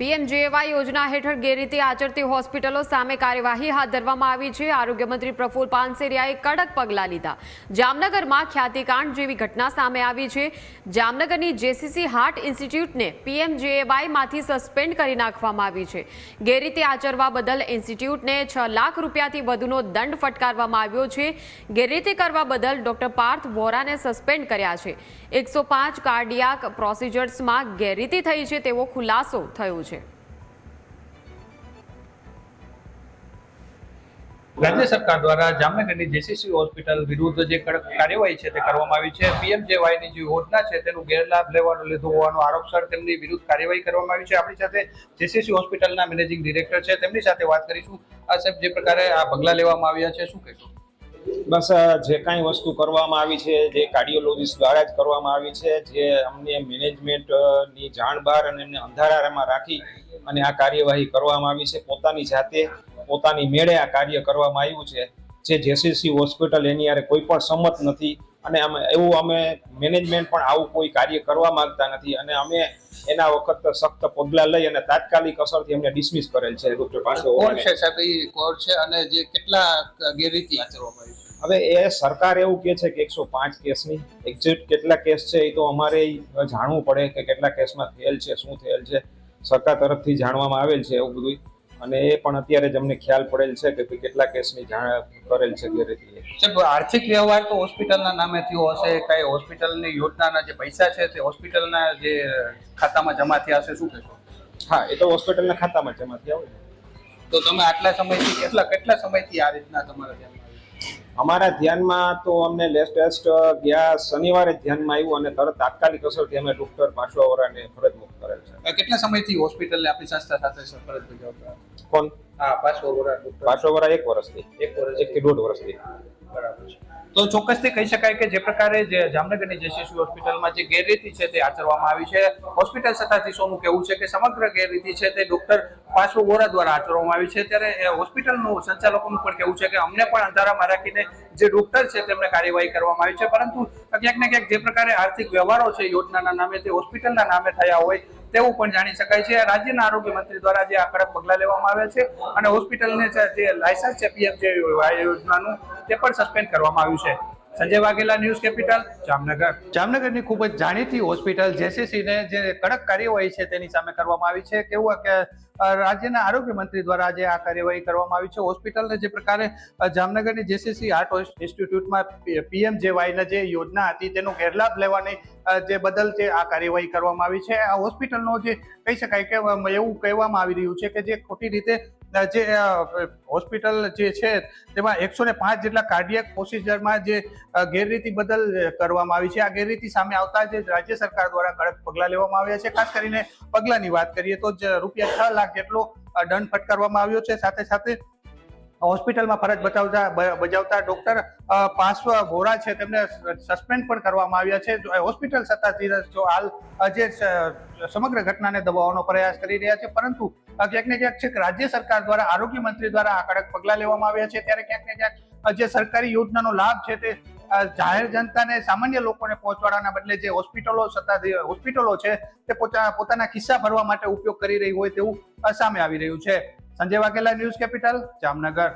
PMJAY યોજના હેઠળ ગેરરીતિ આચરતી હોસ્પિટલો સામે કાર્યવાહી હાથ ધરવામાં આવી છે. આરોગ્યમંત્રી પ્રફુલ પાનસેરિયાએ કડક પગલાં લીધા. જામનગરમાં ખ્યાતિકાંડ જેવી ઘટના સામે આવી છે. જામનગરની જેસીસી હાર્ટ ઇન્સ્ટિટ્યૂટને પીએમજેએવાયમાંથી સસ્પેન્ડ કરી નાખવામાં આવી છે. ગેરરીતિ આચરવા બદલ ઇન્સ્ટિટ્યૂટને છ લાખ રૂપિયાથી વધુનો દંડ ફટકારવામાં આવ્યો છે. ગેરરીતિ કરવા બદલ ડોક્ટર પાર્થ વોરાને સસ્પેન્ડ કર્યા છે. એકસો કાર્ડિયાક પ્રોસિજર્સમાં ગેરરીતિ થઈ છે તેવો ખુલાસો થયો છે. રાજ્ય સરકાર દ્વારા જામનગરની જેસીસી હોસ્પિટલ વિરુદ્ધ જે કડક કાર્યવાહી છે તે કરવામાં આવી છે. પીએમજેવાયની જે યોજના છે તેનું ગેરલાભ લેવાનો લીધો હોવાનો આરોપસર તેમની વિરુદ્ધ કાર્યવાહી કરવામાં આવી છે. આપણી સાથે જેસીસી હોસ્પિટલના મેનેજિંગ ડિરેક્ટર છે. તેમની સાથે વાત કરીશું. આ સાહેબ, જે પ્રકારે આ પગલાં લેવામાં આવ્યા છે, શું કહેશો? બસ જે કાંઈ વસ્તુ કરવામાં આવી છે, જે કાર્ડિયોલોજીસ્ટ દ્વારા જ કરવામાં આવી છે, જે અમને મેનેજમેન્ટની જાણ બહાર અને એમને અંધારામાં રાખી અને આ કાર્યવાહી કરવામાં આવી છે. પોતાની જાતે, પોતાની મેળે આ કાર્ય કરવામાં આવ્યું છે. જે જેસીસી હોસ્પિટલ એની યારે કોઈ પણ સંમત નથી. અને અમે એવું અમે મેનેજમેન્ટ પણ આવું કોઈ કાર્ય કરવા માંગતા નથી. અને અમે એના વખત સખ્ત પગલાં લઈ અને તાત્કાલિક અસરથી એમને ડિસમિસ કરેલ છે રૂપિયો પાસે કોણ છે સાહેબ? એ કોણ છે અને જે કેટલા ગેરરીતિ આચરવામાં આવી હવે એ સરકાર એવું કહે છે કે એકસો પાંચ કેસની એક્ઝેક્ટ કેટલા કેસ છે એ તો અમારે જાણવું પડે કે કેટલા કેસમાં થયેલ છે શું થયેલ છે. સરકાર તરફથી જાણવામાં આવેલ છે એવું બધું અને એ પણ અત્યારે જ અમને ખ્યાલ પડેલ છે કે કેટલા કેસની જાણ કરેલ છે ગેરરીતિ સાહેબ આર્થિક વ્યવહાર તો હોસ્પિટલના નામે થયો હશે કઈ હોસ્પિટલની યોજનાના જે પૈસા છે તે હોસ્પિટલના જે ખાતામાં જમા થયા હશે શું કહેશો? હા એ તો હોસ્પિટલના ખાતામાં જમા થયા હોય. તો તમે આટલા સમયથી કેટલા કેટલા સમયથી આ રીતના તમારા ધ્યાનમાં અમારા ધ્યાનમાં તો અમને લેટેસ્ટ ગયા શનિવારે ધ્યાનમાં આવ્યું અને તરત તાત્કાલિક અસરથી અમે ડોક્ટર પાછવાવાળાને ફરજ મુક્ત કરેલ છે. કેટલા સમયથી હોસ્પિટલને આપણી સંસ્થા સાથે ફરજ બજાવતા કોણ? હા પાછો ડોક્ટર પાછવાવાળા એક વર્ષથી. એક વર્ષ એક થી દોઢ વર્ષથી. બરાબર છે. તો ચોક્કસથી કહી શકાય કે જે પ્રકારે જે જામનગરની શિશુ હોસ્પિટલમાં જે ગેરરીતિ છે તે આચરવામાં આવી છે. હોસ્પિટલ સત્તાધીશોનું કહેવું છે કે સમગ્ર ગેરરીતિ છે તે ડોક્ટર પાછો વોરા દ્વારા આચરવામાં આવી છે. ત્યારે હોસ્પિટલનું સંચાલકોનું પણ કહેવું છે કે અમને પણ અંધારામાં રાખીને જે ડોક્ટર છે તેમને કાર્યવાહી કરવામાં આવી છે. પરંતુ ક્યાંક ને ક્યાંક જે પ્રકારે આર્થિક વ્યવહારો છે, યોજનાના નામે તે હોસ્પિટલના નામે થયા હોય તેવું પણ જાણી શકાય છે. રાજ્યના આરોગ્ય મંત્રી દ્વારા જે આ કડક પગલાં લેવામાં આવ્યા છે અને હોસ્પિટલને જે લાયસન્સ છે પીએમ જે યોજનાનું, તે પણ સસ્પેન્ડ કરવામાં આવ્યું છે. Sanjay Vaghela news capital, Jamnagar. જામનગરની ખૂબ જ જાણીતી હોસ્પિટલ જેસીસીને જે કડક કાર્યવાહી છે તેની સામે કરવામાં આવી છે. કેવું કે રાજ્યના આરોગ્ય મંત્રી દ્વારા જે આ કાર્યવાહી કરવામાં આવી છે. હોસ્પિટલને જે પ્રકારે જામનગરની જેસીસી હાર્ટ ઇન્સ્ટિટ્યૂટમાં પીએમ જે યોજના હતી તેનો ગેરલાભ લેવાની જે બદલ જે આ કાર્યવાહી કરવામાં આવી છે. આ હોસ્પિટલનો જે કહી શકાય કે એવું કહેવામાં આવી રહ્યું છે કે જે ખોટી રીતે જે હોસ્પિટલ જે છે, તેમાં એકસો ને પાંચ જેટલા કાર્ડિયક પ્રોસિજરમાં જે ગેરરીતિ બદલ કરવામાં આવી છે. આ ગેરરીતિ સામે આવતા જે રાજ્ય સરકાર દ્વારા કડક પગલાં લેવામાં આવ્યા છે. ખાસ કરીને પગલાંની વાત કરીએ તો જ રૂપિયા છ લાખ જેટલો દંડ ફટકારવામાં આવ્યો છે. સાથે સાથે હોસ્પિટલમાં ફરજ બતાવતા બજાવતા ડોક્ટર પાર્શ્વ વોરા છે. તેમને સસ્પેન્ડ પણ કરવામાં આવ્યા છે. હોસ્પિટલ સત્તાધીશ જો હાલ જે સમગ્ર ઘટનાને દબાવવાનો પ્રયાસ કરી રહ્યા છે. પરંતુ ક્યાંક ને ક્યાંક છે રાજ્ય સરકાર દ્વારા, આરોગ્ય મંત્રી દ્વારા આ કડક પગલાં લેવામાં આવ્યા છે. ત્યારે ક્યાંક ને ક્યાંક જે સરકારી યોજનાનો લાભ છે તે જાહેર જનતાને સામાન્ય લોકોને પહોંચવાડવાના બદલે જે હોસ્પિટલો સત્તાધી હોસ્પિટલો છે તે પોતાના પોતાના ખિસ્સા ભરવા માટે ઉપયોગ કરી રહી હોય તેવું સામે આવી રહ્યું છે. Sanjay Vaghela, news capital, Jamnagar.